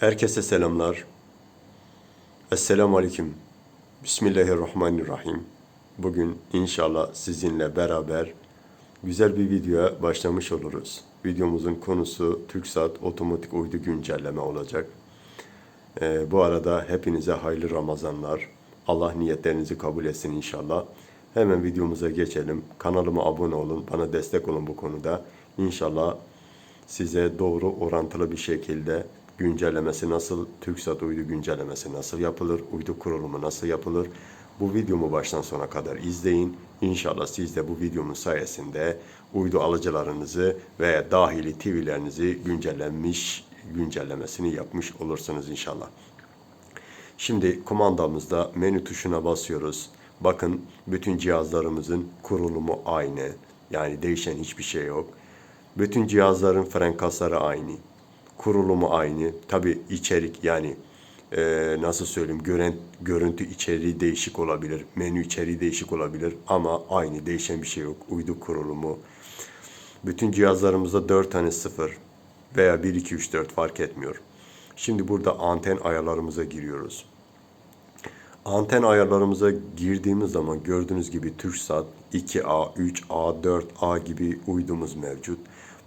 Herkese selamlar. Esselamu Aleyküm. Bismillahirrahmanirrahim. Bugün inşallah sizinle beraber güzel bir videoya başlamış oluruz. Videomuzun konusu TürkSat otomatik uydu güncelleme olacak. Ee, bu arada hepinize hayırlı Ramazanlar. Allah niyetlerinizi kabul etsin inşallah. Hemen videomuza geçelim. Kanalıma abone olun. Bana destek olun bu konuda. İnşallah size doğru orantılı bir şekilde güncellemesi nasıl, TürkSat uydu güncellemesi nasıl yapılır, uydu kurulumu nasıl yapılır, bu videomu baştan sona kadar izleyin. İnşallah siz de bu videomun sayesinde uydu alıcılarınızı veya dahili TV'lerinizi güncellenmiş, güncellemesini yapmış olursunuz inşallah. Şimdi kumandamızda menü tuşuna basıyoruz. Bakın bütün cihazlarımızın kurulumu aynı. Yani değişen hiçbir şey yok. Bütün cihazların frenkasları aynı. Kurulumu aynı. Tabi içerik yani e, nasıl söyleyeyim gören, görüntü içeriği değişik olabilir. Menü içeriği değişik olabilir. Ama aynı değişen bir şey yok. Uydu kurulumu. Bütün cihazlarımızda 4 tane 0 veya 1, 2, 3, 4 fark etmiyor. Şimdi burada anten ayarlarımıza giriyoruz. Anten ayarlarımıza girdiğimiz zaman gördüğünüz gibi TürkSat 2A, 3A, 4A gibi uydumuz mevcut.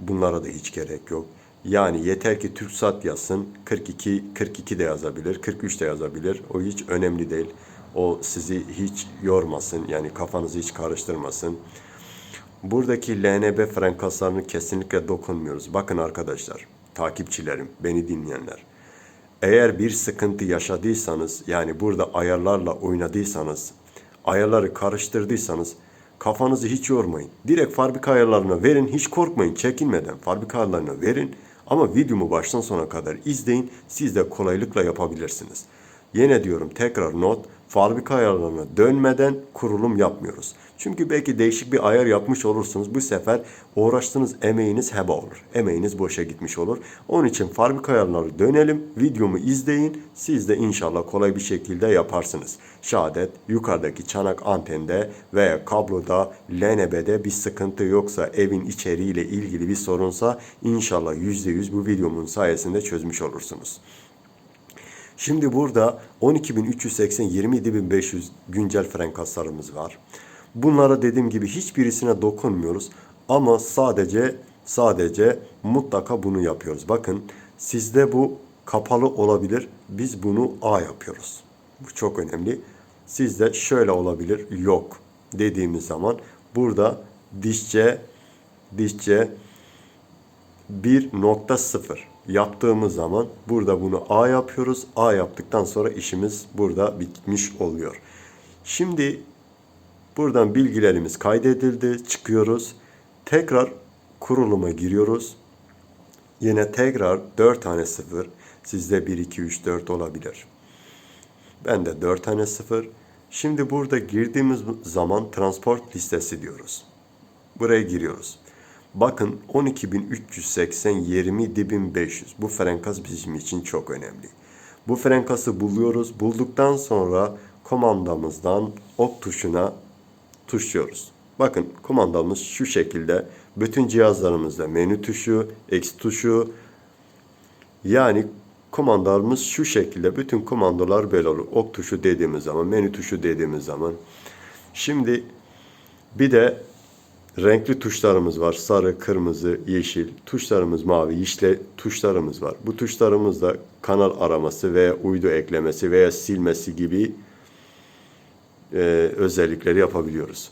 Bunlara da hiç gerek yok. Yani yeter ki TürkSat yazsın. 42, 42 de yazabilir, 43 de yazabilir. O hiç önemli değil. O sizi hiç yormasın. Yani kafanızı hiç karıştırmasın. Buradaki LNB frenkaslarını kesinlikle dokunmuyoruz. Bakın arkadaşlar, takipçilerim, beni dinleyenler. Eğer bir sıkıntı yaşadıysanız, yani burada ayarlarla oynadıysanız, ayarları karıştırdıysanız kafanızı hiç yormayın. Direkt fabrika ayarlarına verin, hiç korkmayın, çekinmeden fabrika ayarlarına verin. Ama videomu baştan sona kadar izleyin, siz de kolaylıkla yapabilirsiniz. Yine diyorum tekrar not, fabrika ayarlarına dönmeden kurulum yapmıyoruz. Çünkü belki değişik bir ayar yapmış olursunuz. Bu sefer uğraştığınız emeğiniz heba olur. Emeğiniz boşa gitmiş olur. Onun için fabrika ayarları dönelim. Videomu izleyin. Siz de inşallah kolay bir şekilde yaparsınız. Şadet yukarıdaki çanak antende veya kabloda LNB'de bir sıkıntı yoksa evin içeriğiyle ilgili bir sorunsa inşallah %100 bu videomun sayesinde çözmüş olursunuz. Şimdi burada 12.380 27.500 güncel frenkaslarımız var. Bunlara dediğim gibi hiçbirisine dokunmuyoruz ama sadece sadece mutlaka bunu yapıyoruz. Bakın sizde bu kapalı olabilir. Biz bunu A yapıyoruz. Bu çok önemli. Sizde şöyle olabilir. Yok dediğimiz zaman burada dişçe dişçe 1.0 yaptığımız zaman burada bunu A yapıyoruz. A yaptıktan sonra işimiz burada bitmiş oluyor. Şimdi buradan bilgilerimiz kaydedildi. Çıkıyoruz. Tekrar kuruluma giriyoruz. Yine tekrar 4 tane 0. Sizde 1, 2, 3, 4 olabilir. Ben de 4 tane 0. Şimdi burada girdiğimiz zaman transport listesi diyoruz. Buraya giriyoruz. Bakın 12.380 20.500 bu frenkas bizim için çok önemli. Bu frenkası buluyoruz. Bulduktan sonra komandamızdan ok tuşuna tuşluyoruz. Bakın komandamız şu şekilde. Bütün cihazlarımızda menü tuşu, X tuşu yani komandalarımız şu şekilde. Bütün komandolar böyle olur. Ok tuşu dediğimiz zaman, menü tuşu dediğimiz zaman. Şimdi bir de renkli tuşlarımız var. Sarı, kırmızı, yeşil. Tuşlarımız mavi, yeşil tuşlarımız var. Bu tuşlarımızda kanal araması veya uydu eklemesi veya silmesi gibi e, özellikleri yapabiliyoruz.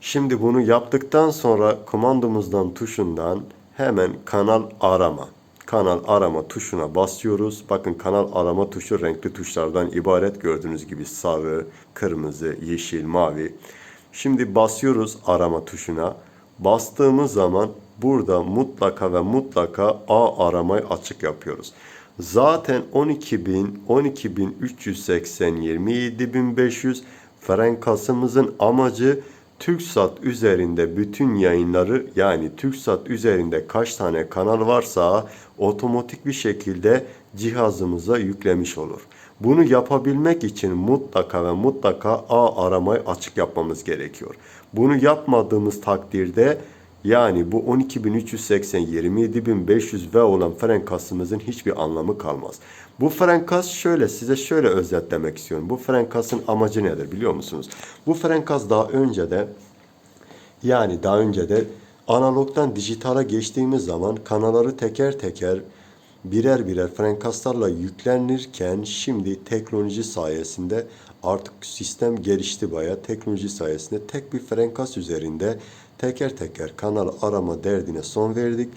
Şimdi bunu yaptıktan sonra komandomuzdan tuşundan hemen kanal arama. Kanal arama tuşuna basıyoruz. Bakın kanal arama tuşu renkli tuşlardan ibaret gördüğünüz gibi sarı, kırmızı, yeşil, mavi. Şimdi basıyoruz arama tuşuna. Bastığımız zaman burada mutlaka ve mutlaka A aramayı açık yapıyoruz. Zaten 12.000, 12.380, 27.500 frenkasımızın amacı TürkSat üzerinde bütün yayınları yani TürkSat üzerinde kaç tane kanal varsa otomatik bir şekilde cihazımıza yüklemiş olur. Bunu yapabilmek için mutlaka ve mutlaka A aramayı açık yapmamız gerekiyor. Bunu yapmadığımız takdirde Yani bu 12.380, 27.500 V olan frenkasımızın hiçbir anlamı kalmaz. Bu frenkas şöyle size şöyle özetlemek istiyorum. Bu frenkasın amacı nedir biliyor musunuz? Bu frenkas daha önce de yani daha önce de analogdan dijitale geçtiğimiz zaman kanalları teker teker birer birer frenkaslarla yüklenirken şimdi teknoloji sayesinde artık sistem gelişti bayağı. Teknoloji sayesinde tek bir frenkas üzerinde teker teker kanal arama derdine son verdik.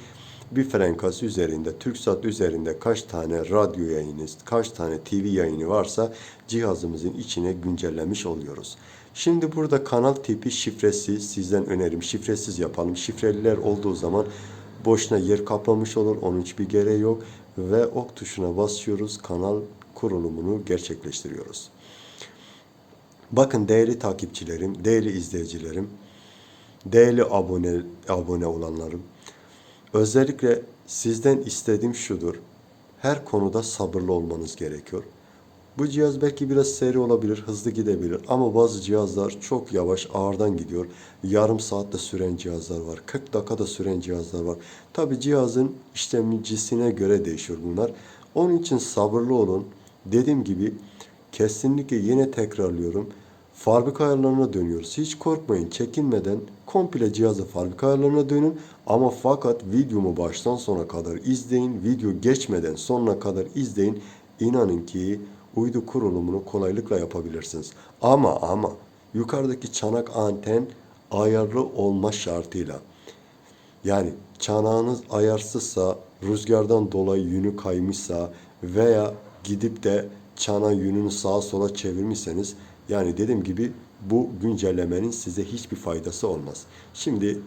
Bir frenkas üzerinde, TürkSat üzerinde kaç tane radyo yayını, kaç tane TV yayını varsa cihazımızın içine güncellemiş oluyoruz. Şimdi burada kanal tipi şifresi sizden önerim şifresiz yapalım. Şifreliler olduğu zaman boşuna yer kaplamış olur. Onun hiçbir gereği yok. Ve ok tuşuna basıyoruz. Kanal kurulumunu gerçekleştiriyoruz. Bakın değerli takipçilerim, değerli izleyicilerim, değerli abone abone olanlarım. Özellikle sizden istediğim şudur. Her konuda sabırlı olmanız gerekiyor. Bu cihaz belki biraz seri olabilir, hızlı gidebilir ama bazı cihazlar çok yavaş, ağırdan gidiyor. Yarım saatte süren cihazlar var, 40 dakikada süren cihazlar var. Tabi cihazın işlemcisine göre değişiyor bunlar. Onun için sabırlı olun. Dediğim gibi kesinlikle yine tekrarlıyorum. Fabrika ayarlarına dönüyoruz. Hiç korkmayın, çekinmeden komple cihazı fabrika ayarlarına dönün. Ama fakat videomu baştan sona kadar izleyin. Video geçmeden sonuna kadar izleyin. İnanın ki uydu kurulumunu kolaylıkla yapabilirsiniz. Ama ama yukarıdaki çanak anten ayarlı olma şartıyla. Yani çanağınız ayarsızsa, rüzgardan dolayı yünü kaymışsa veya gidip de çana yününü sağa sola çevirmişseniz yani dediğim gibi bu güncellemenin size hiçbir faydası olmaz. Şimdi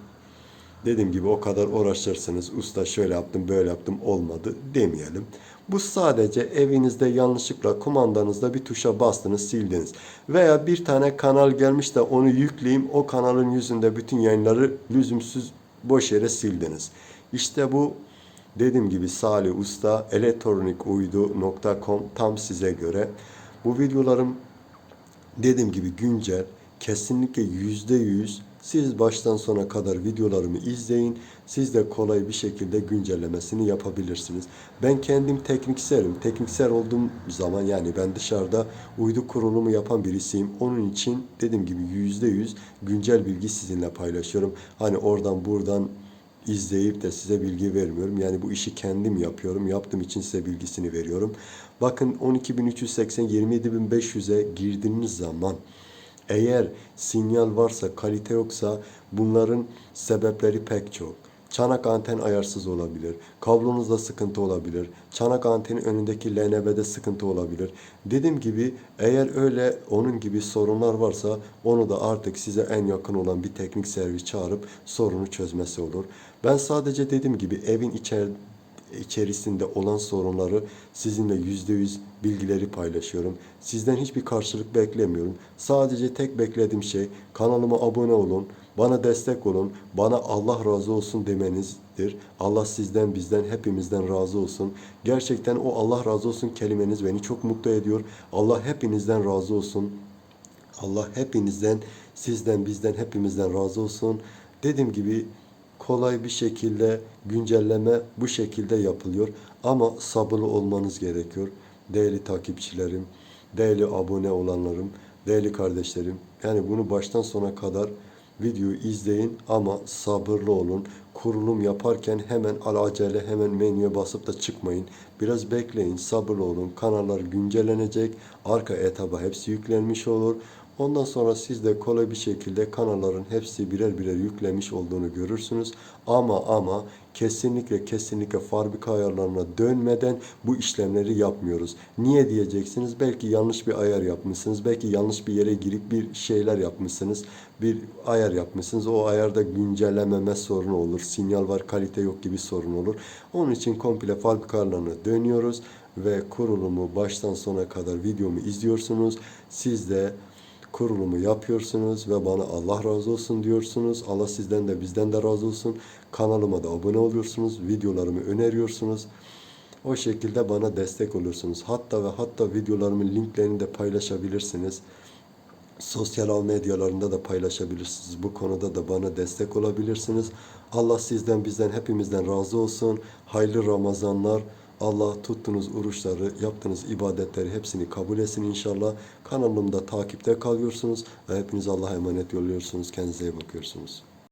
dediğim gibi o kadar uğraşırsınız. Usta şöyle yaptım böyle yaptım olmadı demeyelim. Bu sadece evinizde yanlışlıkla kumandanızda bir tuşa bastınız sildiniz. Veya bir tane kanal gelmiş de onu yükleyeyim o kanalın yüzünde bütün yayınları lüzumsuz boş yere sildiniz. İşte bu dediğim gibi Salih Usta elektronikuydu.com tam size göre. Bu videolarım dediğim gibi güncel kesinlikle yüzde yüz siz baştan sona kadar videolarımı izleyin. Siz de kolay bir şekilde güncellemesini yapabilirsiniz. Ben kendim teknikserim. Tekniksel olduğum zaman yani ben dışarıda uydu kurulumu yapan birisiyim. Onun için dediğim gibi yüzde yüz güncel bilgi sizinle paylaşıyorum. Hani oradan buradan izleyip de size bilgi vermiyorum. Yani bu işi kendim yapıyorum. Yaptığım için size bilgisini veriyorum. Bakın 12.380 27.500'e girdiğiniz zaman eğer sinyal varsa, kalite yoksa bunların sebepleri pek çok. Çanak anten ayarsız olabilir. Kablonuzda sıkıntı olabilir. Çanak antenin önündeki LNB'de sıkıntı olabilir. Dediğim gibi eğer öyle onun gibi sorunlar varsa onu da artık size en yakın olan bir teknik servis çağırıp sorunu çözmesi olur. Ben sadece dediğim gibi evin içer içerisinde olan sorunları sizinle yüzde yüz bilgileri paylaşıyorum. Sizden hiçbir karşılık beklemiyorum. Sadece tek beklediğim şey kanalıma abone olun, bana destek olun, bana Allah razı olsun demenizdir. Allah sizden, bizden, hepimizden razı olsun. Gerçekten o Allah razı olsun kelimeniz beni çok mutlu ediyor. Allah hepinizden razı olsun. Allah hepinizden, sizden, bizden, hepimizden razı olsun. Dediğim gibi kolay bir şekilde güncelleme bu şekilde yapılıyor. Ama sabırlı olmanız gerekiyor. Değerli takipçilerim, değerli abone olanlarım, değerli kardeşlerim. Yani bunu baştan sona kadar videoyu izleyin ama sabırlı olun. Kurulum yaparken hemen alacele hemen menüye basıp da çıkmayın. Biraz bekleyin, sabırlı olun. Kanallar güncellenecek. Arka etaba hepsi yüklenmiş olur. Ondan sonra siz de kolay bir şekilde kanalların hepsi birer birer yüklemiş olduğunu görürsünüz. Ama ama kesinlikle kesinlikle fabrika ayarlarına dönmeden bu işlemleri yapmıyoruz. Niye diyeceksiniz? Belki yanlış bir ayar yapmışsınız. Belki yanlış bir yere girip bir şeyler yapmışsınız. Bir ayar yapmışsınız. O ayarda güncellememe sorunu olur. Sinyal var, kalite yok gibi sorun olur. Onun için komple fabrika ayarlarına dönüyoruz ve kurulumu baştan sona kadar videomu izliyorsunuz. Siz de kurulumu yapıyorsunuz ve bana Allah razı olsun diyorsunuz. Allah sizden de bizden de razı olsun. Kanalıma da abone oluyorsunuz. Videolarımı öneriyorsunuz. O şekilde bana destek oluyorsunuz. Hatta ve hatta videolarımın linklerini de paylaşabilirsiniz. sosyal medyalarında da paylaşabilirsiniz. Bu konuda da bana destek olabilirsiniz. Allah sizden bizden hepimizden razı olsun. Hayırlı Ramazanlar. Allah tuttuğunuz oruçları, yaptığınız ibadetleri hepsini kabul etsin inşallah. Kanalımda takipte kalıyorsunuz ve hepiniz Allah'a emanet yolluyorsunuz. Kendinize iyi bakıyorsunuz.